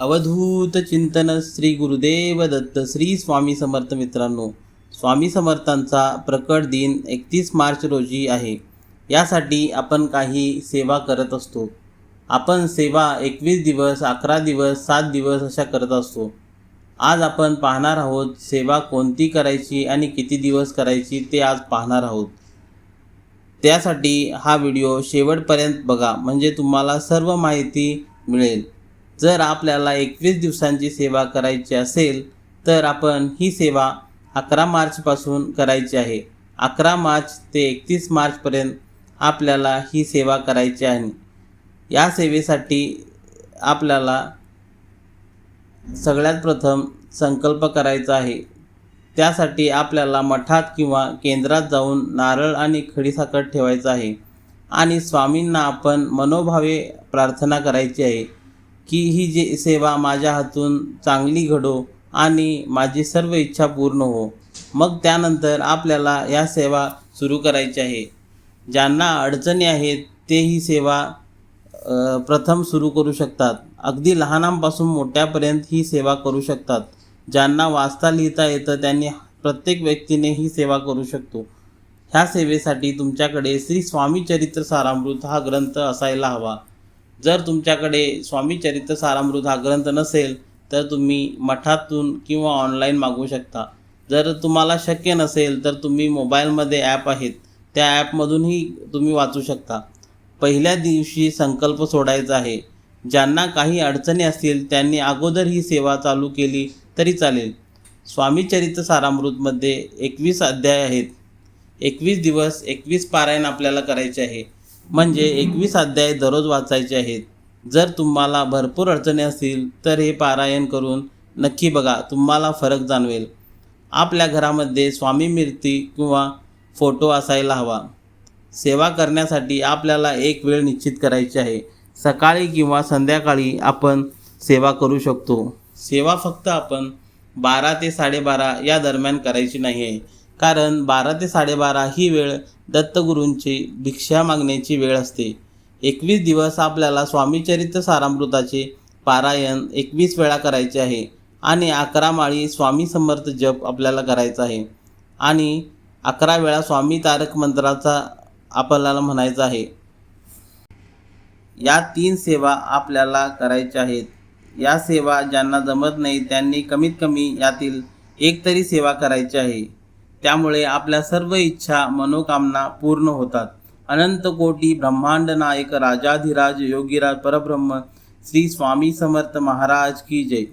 अवधूत चिंतन श्री गुरुदेव दत्त श्री स्वामी समर्थ मित्रांनो स्वामी समर्थांचा प्रकट दिन एकतीस मार्च रोजी आहे. यासाठी आपण काही सेवा करत असतो. आपण सेवा एकवीस दिवस अकरा दिवस सात दिवस अशा करत असतो. आज आपण पाहणार आहोत सेवा कोणती करायची आणि किती दिवस करायची ते आज पाहणार आहोत. त्यासाठी हा व्हिडिओ शेवटपर्यंत बघा म्हणजे तुम्हाला सर्व माहिती मिळेल. जर आपल्याला एकवीस दिवसांची सेवा करायची असेल तर आपण ही सेवा अकरा मार्चपासून करायची आहे. अकरा मार्च ते एकतीस मार्चपर्यंत आपल्याला ही सेवा करायची आहे. या सेवेसाठी आपल्याला सगळ्यात प्रथम संकल्प करायचा आहे. त्यासाठी आपल्याला मठात किंवा केंद्रात जाऊन नारळ आणि खडीसाखर ठेवायचं आहे. आणि स्वामींना आपण मनोभावे प्रार्थना करायची आहे. की ही जे सेवा माझ्या हातून चांगली घडो आणि माझी सर्व इच्छा पूर्ण हो. मग त्यानंतर आपल्याला या सेवा सुरू करायची आहे. ज्यांना अडचणी आहेत ते ही सेवा प्रथम सुरू करू शकतात. अगदी लहानांपासून मोठ्यापर्यंत ही सेवा करू शकतात. ज्यांना वाचता लिहिता येतं त्यांनी प्रत्येक व्यक्तीने ही सेवा करू शकतो. ह्या सेवेसाठी तुमच्याकडे श्री स्वामी चरित्र सारामृत हा ग्रंथ असायला हवा. जर तुमच्याकडे स्वामी चरित्र सारामृत हा ग्रंथ नसेल तर तुम्ही मठातून किंवा ऑनलाईन मागवू शकता. जर तुम्हाला शक्य नसेल तर तुम्ही मोबाईलमध्ये ॲप आहेत. त्या ॲपमधूनही तुम्ही वाचू शकता. पहिल्या दिवशी संकल्प सोडायचा आहे. ज्यांना काही अडचणी असतील त्यांनी अगोदर ही सेवा चालू केली तरी चालेल. स्वामी चरित्र सारामृतमध्ये एकवीस अध्याय आहेत. एकवीस दिवस एकवीस पारायण आपल्याला करायचे आहे. म्हणजे एकवीस अध्याय दररोज वाचायचे आहेत. जर तुम्हाला भरपूर अडचणी असतील तर हे पारायण करून नक्की बघा तुम्हाला फरक जाणवेल. आपल्या घरामध्ये स्वामी मूर्ती किंवा फोटो असायला हवा. सेवा करण्यासाठी आपल्याला एक वेळ निश्चित करायची आहे. सकाळी किंवा संध्याकाळी आपण सेवा करू शकतो. सेवा फक्त आपण बारा ते साडेबारा या दरम्यान करायची नाही आहे कारण बारा ते साडेबारा ही वेळ दत्तगुरूंची भिक्षा मागण्याची वेळ असते. एकवीस दिवस आपल्याला स्वामीचरित्र सारामृताचे पारायण एकवीस वेळा करायचे आहे आणि अकरा माळी स्वामी समर्थ जप आपल्याला करायचा आहे. आणि अकरा वेळा स्वामी तारक मंत्राचा आपल्याला म्हणायचा आहे. या तीन सेवा आपल्याला करायच्या आहेत. या सेवा ज्यांना जमत नाही त्यांनी कमीत कमी यातील एक तरी सेवा करायची आहे. त्यामुळे आपल्या सर्व इच्छा मनोकामना पूर्ण होतात. अनंत कोटी ब्रह्मांड नायक राजाधिराज योगीराज परब्रह्म श्री स्वामी समर्थ महाराज की जय.